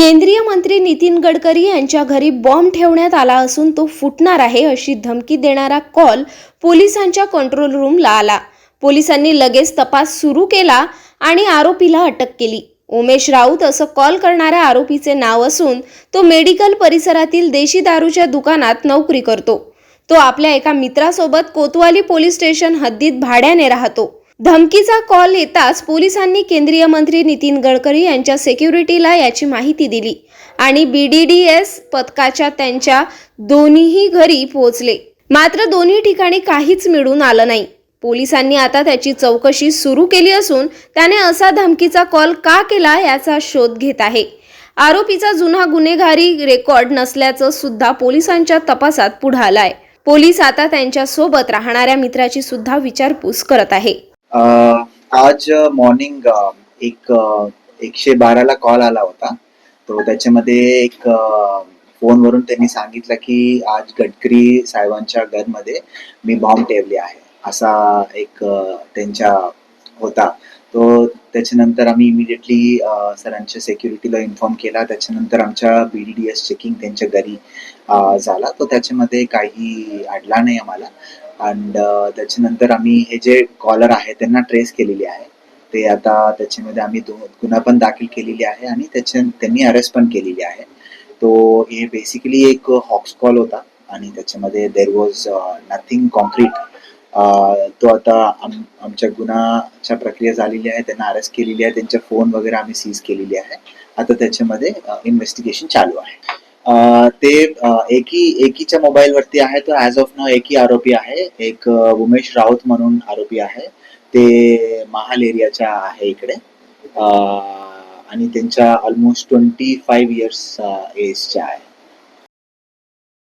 केंद्रीय मंत्री नितीन गडकरी यांच्या घरी बॉम्ब ठेवण्यात आला असून तो फुटणार आहे अशी धमकी देणारा कॉल पोलिसांच्या कंट्रोल रूमला आला. पोलिसांनी लगेच तपास सुरू केला आणि आरोपीला अटक केली. उमेश राऊत असं कॉल करणाऱ्या आरोपीचे नाव असून तो मेडिकल परिसरातील देशी दारूच्या दुकानात नोकरी करतो. तो आपल्या एका मित्रासोबत कोतवाली पोलीस स्टेशन हद्दीत भाड्याने राहतो. धमकीचा कॉल येताच पोलिसांनी केंद्रीय मंत्री नितीन गडकरी यांच्या सेक्युरिटीला याची माहिती दिली आणि बी डी डी एस पथकाच्या त्यांच्या दोन्हीही घरी पोहोचले. मात्र दोन्ही ठिकाणी काहीच मिळून आलं नाही. पोलिसांनी आता त्याची चौकशी सुरू केली असून त्याने असा धमकीचा कॉल का केला याचा शोध घेत आहे. आरोपीचा जुना गुन्हेगारी रेकॉर्ड नसल्याचं सुद्धा पोलिसांच्या तपासात पुढे आलाय. पोलीस आता त्यांच्यासोबत राहणाऱ्या मित्राची सुद्धा विचारपूस करत आहे. आज मॉर्निंग एक एकशे बाराला कॉल आला होता. तो त्याच्यामध्ये एक फोनवरून त्यांनी सांगितलं की आज गडकरी साहेबांच्या घरमध्ये मी बॉम्ब ठेवले आहे. असा एक त्यांच्या होता. तो त्याच्यानंतर आम्ही इमिडिएटली सरांच्या सेक्युरिटीला इन्फॉर्म केला. त्याच्यानंतर आमच्या B D D S checking त्यांच्या घरी झाला. तो त्याच्यामध्ये काही अडला नाही आम्हाला. अँड त्याच्यानंतर आम्ही हे जे कॉलर आहे त्यांना ट्रेस केलेली आहे. ते आता त्याच्यामध्ये आम्ही दो गुन्हा पण दाखल केलेली आहे आणि त्याच्या त्यांनी अरेस्ट पण केलेली आहे. तो हे बेसिकली एक हॉक्स कॉल होता. आणि त्याच्यामध्ये देर वॉज नथिंग कॉन्क्रीट तो आता आम आमच्या गुन्हाच्या प्रक्रिया झालेली आहे त्यांना अरेस्ट केलेली आहे त्यांचे फोन वगैरे आम्ही सीज केलेली आहे. आता त्याच्यामध्ये इन्व्हेस्टिगेशन चालू आहे. ते एकी एकीच्या मोबाईलवरती आहे तो ॲज ऑफ नाव एकी आरोपी आहे. एक उमेश राऊत म्हणून आरोपी आहे. ते महाल एरियाच्या आहे इकडे. आणि त्यांच्या ऑलमोस्ट ट्वेंटी फाईव्ह इयर्स एजच्या आहे.